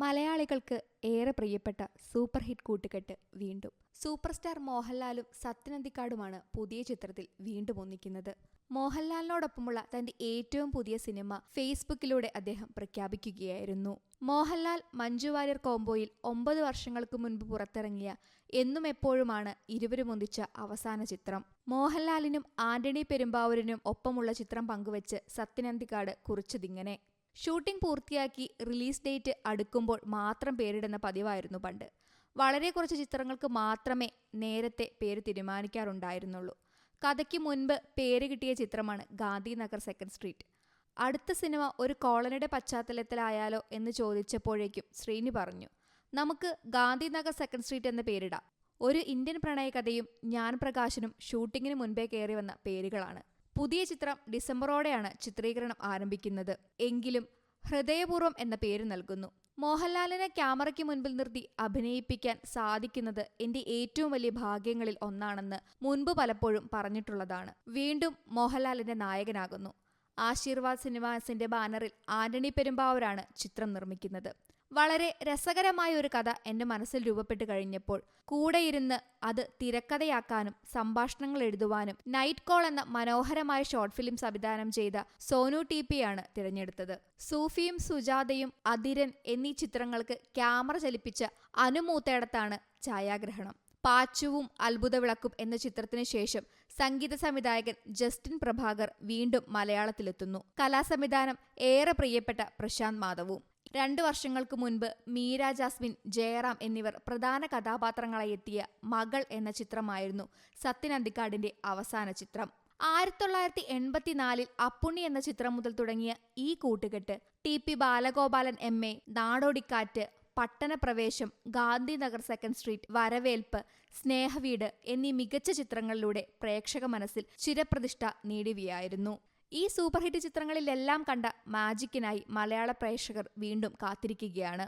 മലയാളികൾക്ക് ഏറെ പ്രിയപ്പെട്ട സൂപ്പർ ഹിറ്റ് കൂട്ടുകെട്ട് വീണ്ടും. സൂപ്പർ സ്റ്റാർ മോഹൻലാലും സത്യനന്ദിക്കാടുമാണ് പുതിയ ചിത്രത്തിൽ വീണ്ടും ഒന്നിക്കുന്നത്. മോഹൻലാലിനോടൊപ്പമുള്ള തന്റെ ഏറ്റവും പുതിയ സിനിമ ഫേസ്ബുക്കിലൂടെ അദ്ദേഹം പ്രഖ്യാപിക്കുകയായിരുന്നു. മോഹൻലാൽ മഞ്ജു വാര്യർ കോംബോയിൽ ഒമ്പത് വർഷങ്ങൾക്ക് മുൻപ് പുറത്തിറങ്ങിയ എന്നും എപ്പോഴുമാണ് ഇരുവരും ഒന്നിച്ച അവസാന ചിത്രം. മോഹൻലാലിനും ആന്റണി പെരുമ്പാവൂരിനും ഒപ്പമുള്ള ചിത്രം പങ്കുവച്ച് സത്യനന്ദിക്കാട് കുറിച്ചതിങ്ങനെ. ഷൂട്ടിംഗ് പൂർത്തിയാക്കി റിലീസ് ഡേറ്റ് അടുക്കുമ്പോൾ മാത്രം പേരിടുന്ന പതിവായിരുന്നു പണ്ട്. വളരെ കുറച്ച് ചിത്രങ്ങൾക്ക് മാത്രമേ നേരത്തെ പേര് തീരുമാനിക്കാറുണ്ടായിരുന്നുള്ളൂ. കഥയ്ക്ക് മുൻപ് പേര് കിട്ടിയ ചിത്രമാണ് ഗാന്ധിനഗർ സെക്കൻഡ് സ്ട്രീറ്റ്. അടുത്ത സിനിമ ഒരു കോളനിയുടെ പശ്ചാത്തലത്തിലായാലോ എന്ന് ചോദിച്ചപ്പോഴേക്കും ശ്രീനി പറഞ്ഞു നമുക്ക് ഗാന്ധിനഗർ സെക്കൻഡ് സ്ട്രീറ്റ് എന്ന പേരിടാം. ഒരു ഇന്ത്യൻ പ്രണയകഥയും ഞാൻ പ്രകാശനും ഷൂട്ടിങ്ങിന് മുൻപേ കയറി വന്ന പേരുകളാണ്. പുതിയ ചിത്രം ഡിസംബറോടെയാണ് ചിത്രീകരണം ആരംഭിക്കുന്നത്. എങ്കിലും ഹൃദയപൂർവം എന്ന പേര് നൽകുന്നു. മോഹൻലാലിനെ ക്യാമറയ്ക്ക് മുൻപിൽ നിർത്തി അഭിനയിപ്പിക്കാൻ സാധിക്കുന്നത് എന്റെ ഏറ്റവും വലിയ ഭാഗ്യങ്ങളിൽ ഒന്നാണെന്ന് മുൻപ് പലപ്പോഴും പറഞ്ഞിട്ടുള്ളതാണ്. വീണ്ടും മോഹൻലാലിന്റെ നായകനാകുന്നു. ആശീർവാദ് സിനിമാസിന്റെ ബാനറിൽ ആന്റണി പെരുമ്പാവൂരാണ് ചിത്രം നിർമ്മിക്കുന്നത്. വളരെ രസകരമായ ഒരു കഥ എന്റെ മനസ്സിൽ രൂപപ്പെട്ടു കഴിഞ്ഞപ്പോൾ കൂടെയിരുന്ന് അത് തിരക്കഥയാക്കാനും സംഭാഷണങ്ങൾ എഴുതുവാനും നൈറ്റ് കോൾ എന്ന മനോഹരമായ ഷോർട്ട് ഫിലിം സംവിധാനം ചെയ്ത സോനു ടി പിയാണ് തിരഞ്ഞെടുത്തത്. സൂഫിയും സുജാതയും അതിരൻ എന്നീ ചിത്രങ്ങൾക്ക് ക്യാമറ ചലിപ്പിച്ച അനുമൂത്തേടത്താണ് ഛായാഗ്രഹണം. പാച്ചുവും അത്ഭുത വിളക്കും എന്ന ചിത്രത്തിന് ശേഷം സംഗീത സംവിധായകൻ ജസ്റ്റിൻ പ്രഭാകർ വീണ്ടും മലയാളത്തിലെത്തുന്നു. കലാസംവിധാനം ഏറെ പ്രിയപ്പെട്ട പ്രശാന്ത് മാധവും. രണ്ടു വർഷങ്ങൾക്ക് മുൻപ് മീര ജാസ്മിൻ ജയറാം എന്നിവർ പ്രധാന കഥാപാത്രങ്ങളായി എത്തിയ മകൾ എന്ന ചിത്രമായിരുന്നു സത്യൻ അന്തിക്കാടിന്റെ അവസാന ചിത്രം. ആയിരത്തി തൊള്ളായിരത്തി എൺപത്തിനാലിൽ അപ്പുണ്ണി എന്ന ചിത്രം മുതൽ തുടങ്ങിയ ഈ കൂട്ടുകെട്ട് T P Balagopalan M A Nadodikkattu Pattanapravesham Gandhinagar second street Varavelpu Snehaveedu എന്നീ മികച്ച ചിത്രങ്ങളിലൂടെ പ്രേക്ഷക മനസ്സിൽ ചിരപ്രതിഷ്ഠ നേടിയവയായിരുന്നു. ഈ സൂപ്പർഹിറ്റ് ചിത്രങ്ങളിലെല്ലാം കണ്ട മാജിക്കിനായി മലയാള പ്രേക്ഷകർ വീണ്ടും കാത്തിരിക്കുകയാണ്.